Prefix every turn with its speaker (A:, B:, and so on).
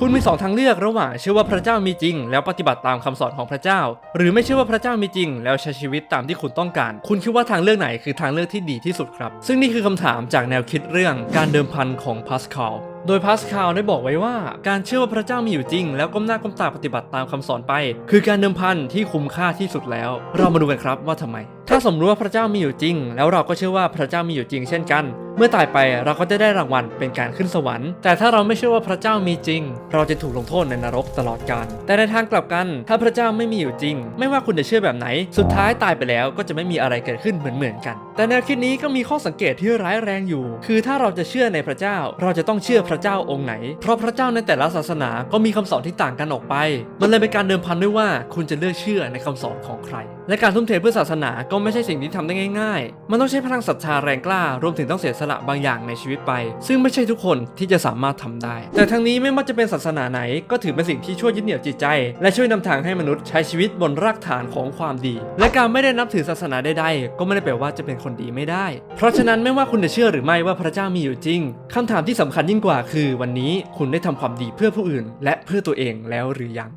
A: คุณมีสองทางเลือกระหว่างเชื่อว่าพระเจ้ามีจริง แล้วปฏิบัติตามคำสอนของพระเจ้า หรือไม่เชื่อว่าพระเจ้ามีจริง แล้วใช้ชีวิตตามที่คุณต้องการ คุณคิดว่าทางเลือกไหนคือทางเลือกที่ดีที่สุดครับ ซึ่งนี่คือคำถามจากแนวคิดเรื่องการเดิมพันของพาสคาล โดยพาสคาลได้บอกไว้ว่า การเชื่อว่าพระเจ้ามีอยู่จริง แล้วก้มหน้าก้มตาปฏิบัติตามคำสอนไป คือการเดิมพันที่คุ้มค่าที่สุดแล้ว เรามาดูกันครับว่าทำไม ถ้าสมมติว่าพระเจ้ามีอยู่จริง แล้วเราก็เชื่อว่าพระเจ้ามีอยู่จริง เช่นกัน เมื่อตายไปเราก็จะได้รางวัลเป็นการขึ้นสวรรค์ แต่ถ้าเราไม่เชื่อว่าพระเจ้ามีจริง เราจะถูกลงโทษในนรกตลอดกาลแต่ในทางกลับกัน ถ้าพระเจ้าไม่มีอยู่จริง ไม่ว่าคุณจะเชื่อแบบไหน สุดท้ายตายไปแล้วก็จะไม่มีอะไรเกิดขึ้นเหมือนๆกัน แต่แนวคิดนี้ก็มีข้อสังเกตที่ร้ายแรงอยู่ คือถ้าเราจะเชื่อในพระเจ้า เราจะต้องเชื่อพระระเจ้าองค์ไหน เพราะพระเจ้าในแต่ละศาสนาก็มีคำสอนที่ต่างกันออกไป มันเลยเป็นการเดิมพันด้วยว่าคุณจะเลือกเชื่อในคำสอนของใคร และการทุ่มเทเพื่อศาสนาก็ไม่ใช่สิ่งที่ทำได้ง่าย ๆ มันต้องใช้พลังศรัทธาแรงกล้ารวมถึงต้องเสียสละบางอย่างในชีวิตไป ซึ่งไม่ใช่ทุกคนที่จะสามารถทำได้ แต่ทั้งนี้ไม่ว่าจะเป็นศาสนาไหน ก็ถือเป็นสิ่งที่ช่วยยึดเหนี่ยวจิตใจ และช่วยนำทางให้มนุษย์ใช้ชีวิตบนรากฐานของความดี และการไม่ได้นับถือศาสนาใดๆก็ไม่ได้แปลว่าจะเป็นคนดีไม่ได้ เพราะฉะนั้นไม่ว่าคุณจะเชื่อหรือไม่ว่าพระเจ้ามีอยู่จริงคำถามที่สำคัญยิ่งกว่าคือวันนี้คุณได้ทำความดีเพื่อผู้อื่น และเพื่อตัวเองแล้วหรือยัง